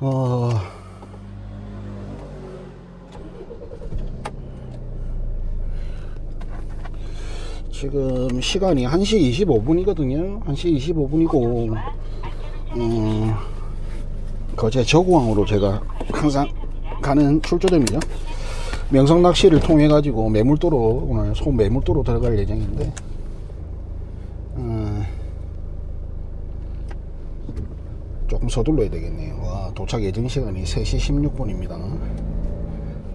어... 지금 시간이 1시 25분이거든요. 1시 25분이고, 어, 거제 저구항으로 제가 항상 가는 출조점이죠. 명성 낚시를 통해 가지고 매물도로 오늘 소 매물도로 들어갈 예정인데, 어, 조금 서둘러야 되겠네요. 와, 도착 예정 시간이 3시 16분입니다.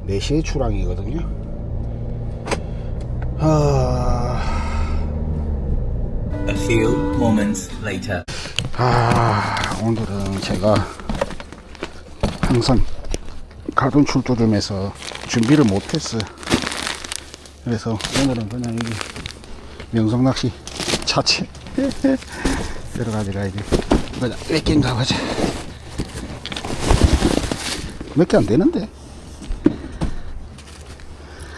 4시에 출항이거든요. 아, A few moments later. 아, 오늘은 제가 항상 가던 출조점에서 준비를 못했어요. 그래서 오늘은 그냥 여기 명성낚시 자체 들어가지라 이제 그냥 몇 개인 가 보자. 몇 개 안 되는데.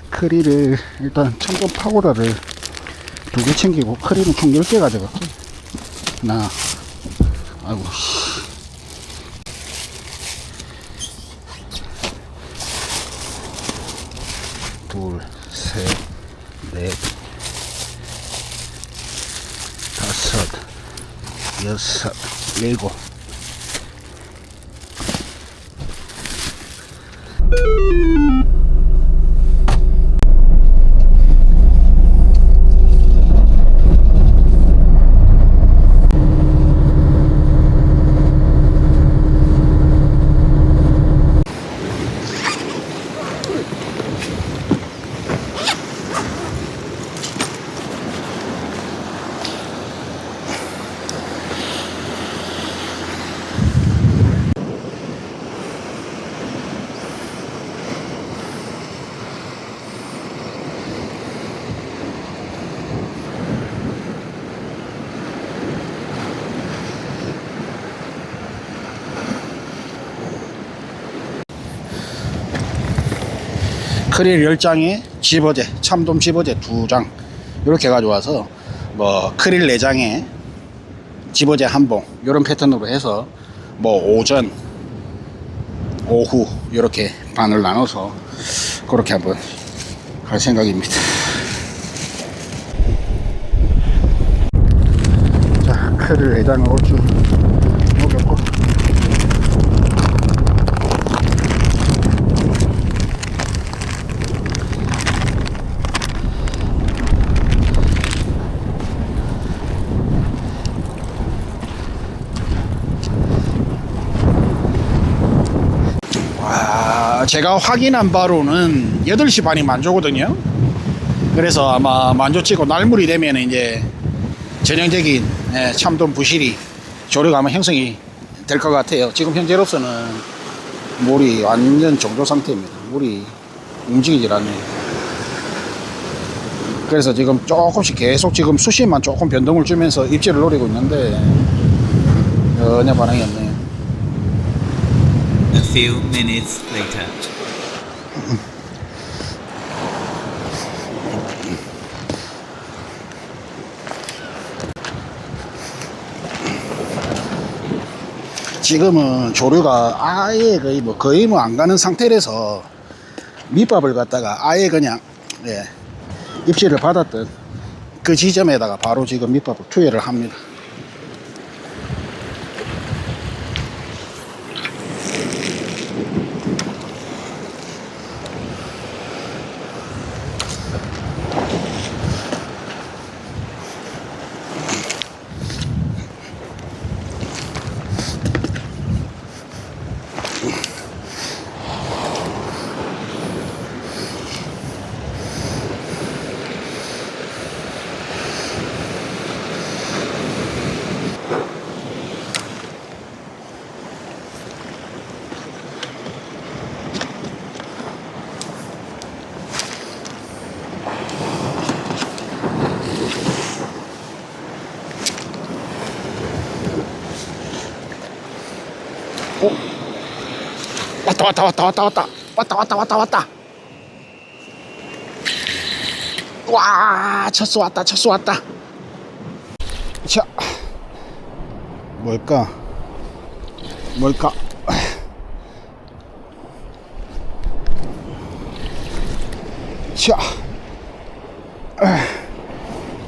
크리를 일단 청금 파고라를 두 개 챙기고 크리는 총 10개 가져갔고 하나 아이고 씨. 둘, 셋, 넷, 다섯, 여섯, 열고. 크릴 10장에 집어제, 참돔 집어제 2장 이렇게 가져와서 뭐 크릴 4장에 집어제 한봉 이런 패턴으로 해서 뭐 오전 오후 이렇게 반을 나눠서 그렇게 한번 할 생각입니다. 자, 크릴 4장을 올줄 제가 확인한 바로는 8시 반이 만조거든요. 그래서 아마 만조 치고 날물이 되면 이제 전형적인 예, 참돔 부실이 조류가 아마 형성이 될 것 같아요. 지금 현재로서는 물이 완전 정조 상태입니다. 물이 움직이질 않네요. 그래서 지금 조금씩 계속 지금 수심만 조금 변동을 주면서 입질을 노리고 있는데 전혀 반응이 없네요. A few minutes later. 지금은 조류가 아예 거의 뭐 거의 뭐 안 가는 상태라서 밑밥을 갖다가 아예 그냥 예, 입질을 받았던 그 지점에다가 바로 지금 밑밥을 투여를 합니다. 왔다 왔다 왔다 왔다 왔다. 왔다 왔다 왔다 왔다. 와 첫수 왔다 첫수 왔다. 자 뭘까? 뭘까? 자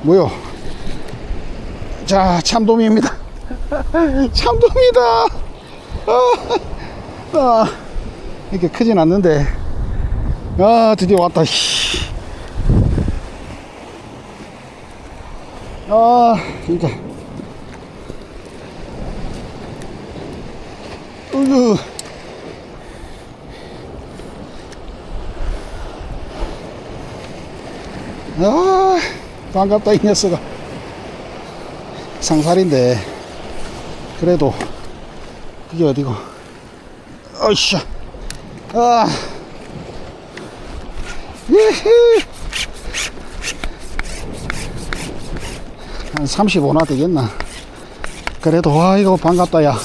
뭐요? 자 참돔입니다. 참돔이다. 아, 아. 이렇게 크진 않는데. 아, 드디어 왔다. 씨. 아, 진짜. 으유. 아, 반갑다, 이 녀석아. 상살인데, 그래도, 그게 어디고. 어이씨. 아. 한 35나 되겠나. 그래도, 와, 이거 반갑다, 야.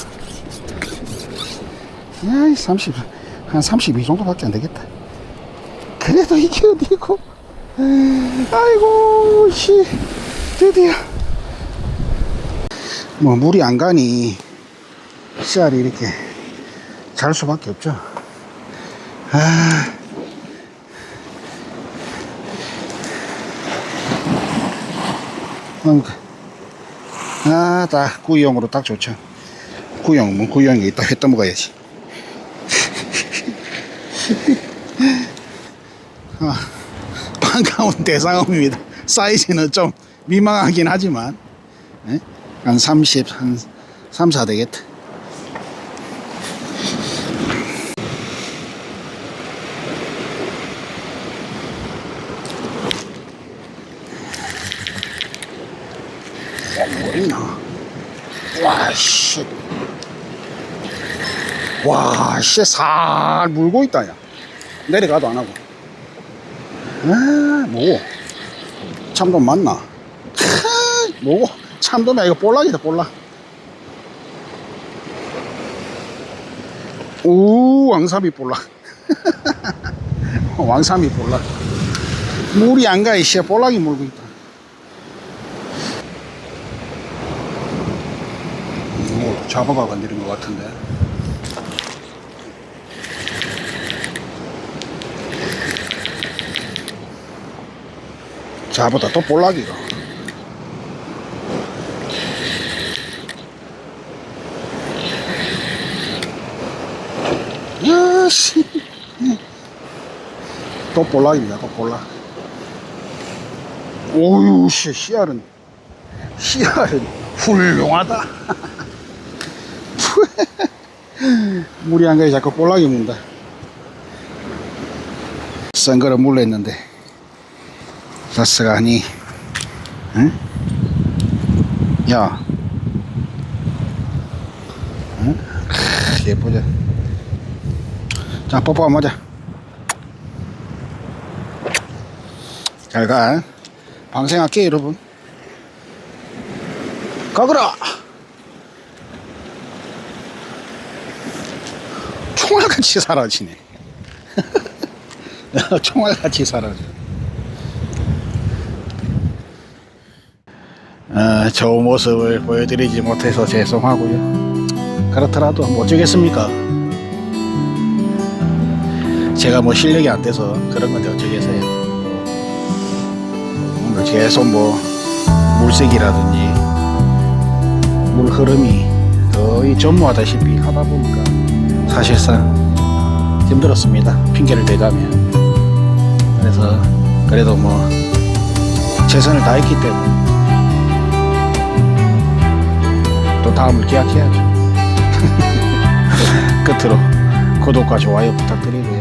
야이 30, 한 32 정도밖에 안 되겠다. 그래도 이게 어디고? 아이고, 씨, 드디어. 뭐, 물이 안 가니, 씨알이 이렇게 잘 수밖에 없죠. 아. 음, 아, 딱 구이용으로 딱 좋죠. 구이용, 뭐 구이용이 있다 회 떠먹어야지. 아, 반가운 대상어입니다. 사이즈는 좀 미망하긴 하지만, 예? 한 30, 한 3, 4 되겠다. 뭐이나? 와, 씨. 와, 씨, 살 물고 있다, 야. 내려가도 안 하고. 아, 뭐. 참돔 맞나? 하, 뭐. 참돔이야, 이거 볼락이다, 볼락. 오, 왕삼이 볼락. 왕삼이 볼락. 물이 안 가, 이씨, 볼락이 물고 있다. 뭐, 잡아가 건드린 것 같은데. 자보다 또 볼락이가. 아씨. 또 볼락입니다, 또 볼락. 오유, 씨, 씨알은, 씨알은 훌륭하다. 물이 안 가게 자꾸 볼락이 문다. 썬 거를 물렸는데. 자스가 아니, 응? 야, 응? 크, 예쁘자. 자, 뽀뽀 한번 하자. 잘 가. 방생할게, 여러분. 가거라! 총알같이 사라지네. 총알같이 사라져. 어, 좋은 모습을 보여드리지 못해서 죄송하고요. 그렇더라도 뭐 어쩌겠습니까? 제가 뭐 실력이 안 돼서 그런 건데 어쩌겠어요. 오늘 계속 뭐 물색이라든지 물 흐름이 거의 전무하다시피 하다 보니까 사실상 힘들었습니다. 핑계를 대자면. 그래서 그래도 뭐 최선을 다했기 때문에 또 다음을 기약해야죠. 끝으로 구독과 좋아요 부탁드리고요.